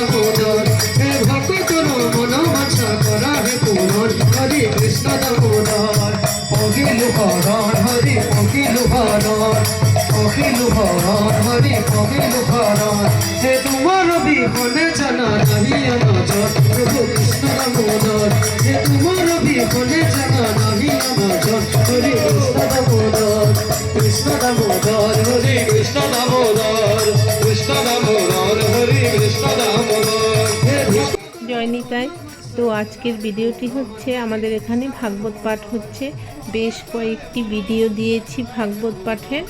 দামোদর হে ভক্তর মন মাছা করা হে পূরণ হরে কৃষ্ণ দামোদর। অখিলু হরণ, হরে অখিলু হরণ। অখিলু হরণ, হরে অখিলু হরণ। হে তোমার বিহনে জানা নাহি আমাজন প্রভু কৃষ্ণ দামোদর। হে তোমার বিহনে জানা নাহি আমাজন হরে কৃষ্ণ দামোদর। কৃষ্ণ দামোদর, হরে কৃষ্ণ দামোদর। কৃষ্ণ দামোদর। কৃষ্ণ জয়নিতাই তো আজকের ভিডিওটি হচ্ছে আমাদের এখানে ভাগবত পাঠ হচ্ছে। বেশ কয়েকটি ভিডিও দিয়েছি ভাগবত পাঠের।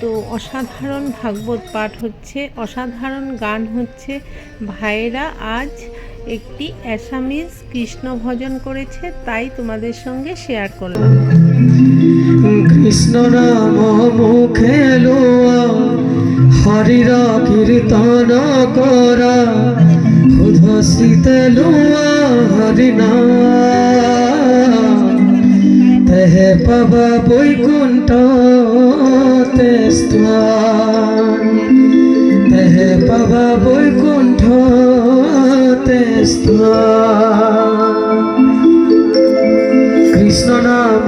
তো অসাধারণ ভাগবত পাঠ হচ্ছে। অসাধারণ গান হচ্ছে। ভাইয়েরা আজ একটি অ্যাসামিজ কৃষ্ণ ভজন করেছে, তাই তোমাদের সঙ্গে শেয়ার করলাম। কৃষ্ণ নাম মুখে লোয়া, হরির কীর্তন করা। উধসিতে লোয়া তেহে পাবা বৈকুণ্ঠ তেস্তান তেহে পাবা বৈকুণ্ঠ তেস্তান কৃষ্ণ নাম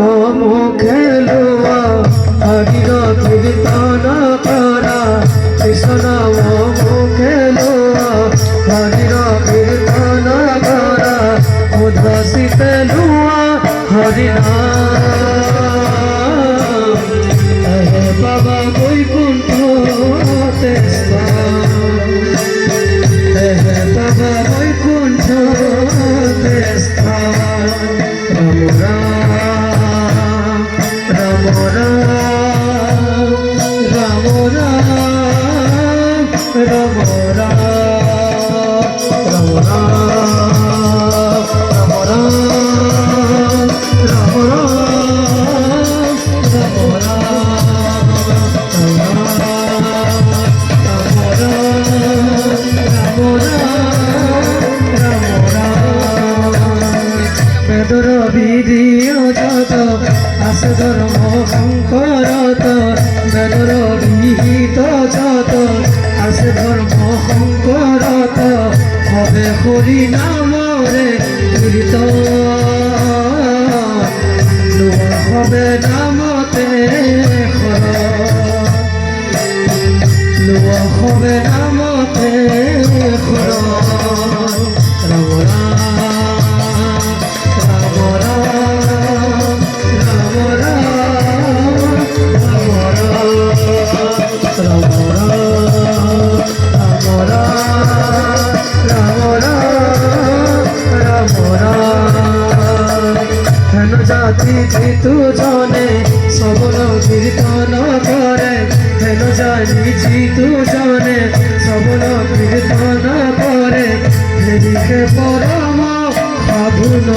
দূর বিধিও যত আসদর মোহঙ্কর বেদর বিহিত যত আসদর মোহঙ্কর হবে হরি নামরে কীর্ত হবে নামতে হবে নামতে খরা। জাতি জিতু জনে সবল কীর্তন করে। হেন জাতি জিতু জনে সবল কীর্তন করে। হেরিকে পরম সাধুন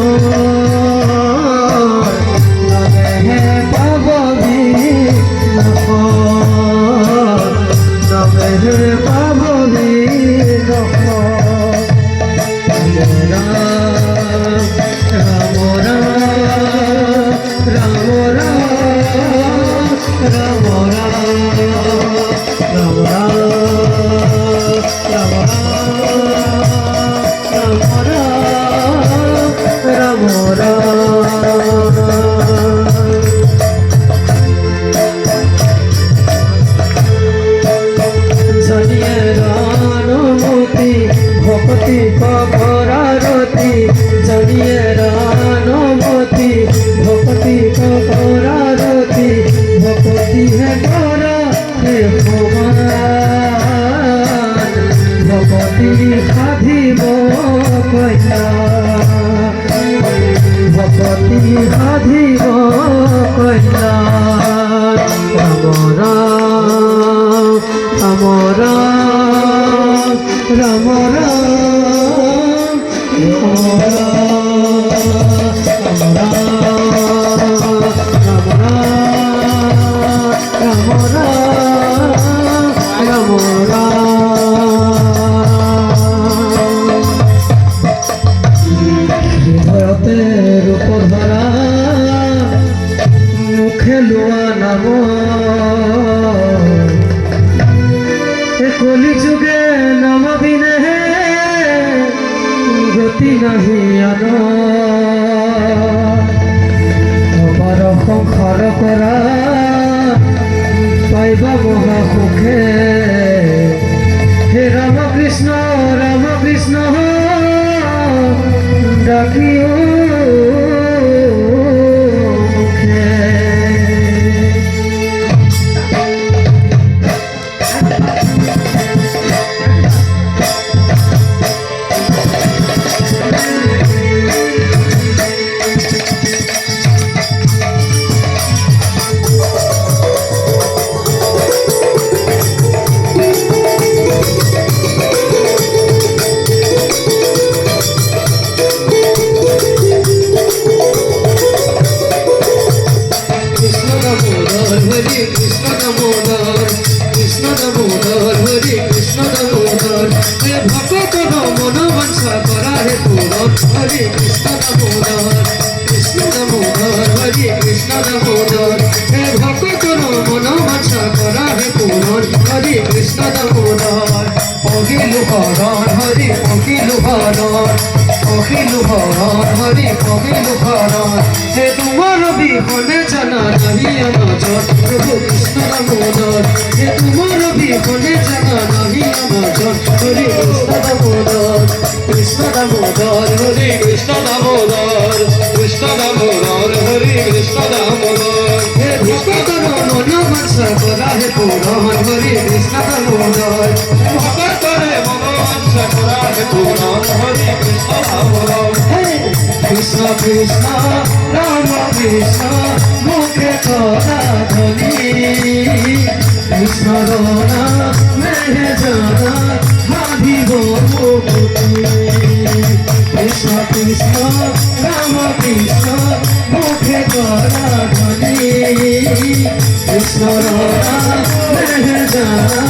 ভক্তি হে করা হে ভগবান। ভক্তি সাধিব কইলা ভক্তি সাধিব কইলা রাম রাম রাম রাম। 我来。কৃষ্ণ রাম কৃষ্ণ ডাকিও। হে ভক্ত মন বাঞ্ছা করা হে পূরণ হরে কৃষ্ণ দামোদর হরে কৃষ্ণ দামোদর হে ভক্ত মন বাঞ্ছা করা হে পূরণ হরে কৃষ্ণ দামোদর অগিলু হরণ হরে অগিলু হরণ অখিলু হরণ হরে অখিলু হরণ হে তোমার বিহনে জানা নাহি আমাজন প্রভু কৃষ্ণ দামোদর হে তোমার বিহনে কৃষ্ণ দামোদর হরে কৃষ্ণ দামোদর পুরন হরে কৃষ্ণ দামোদর কৃষ্ণ কৃষ্ণ রাম কৃষ্ণ মুখে করা ধ্বনি কৃষ্ণ রনা মেহে জানা ভাবিব মুকুতি কৃষ্ণ কৃষ্ণ রাম কৃষ্ণ মুখে করা ধ্বনি কৃষ্ণ রনা মেহে জানা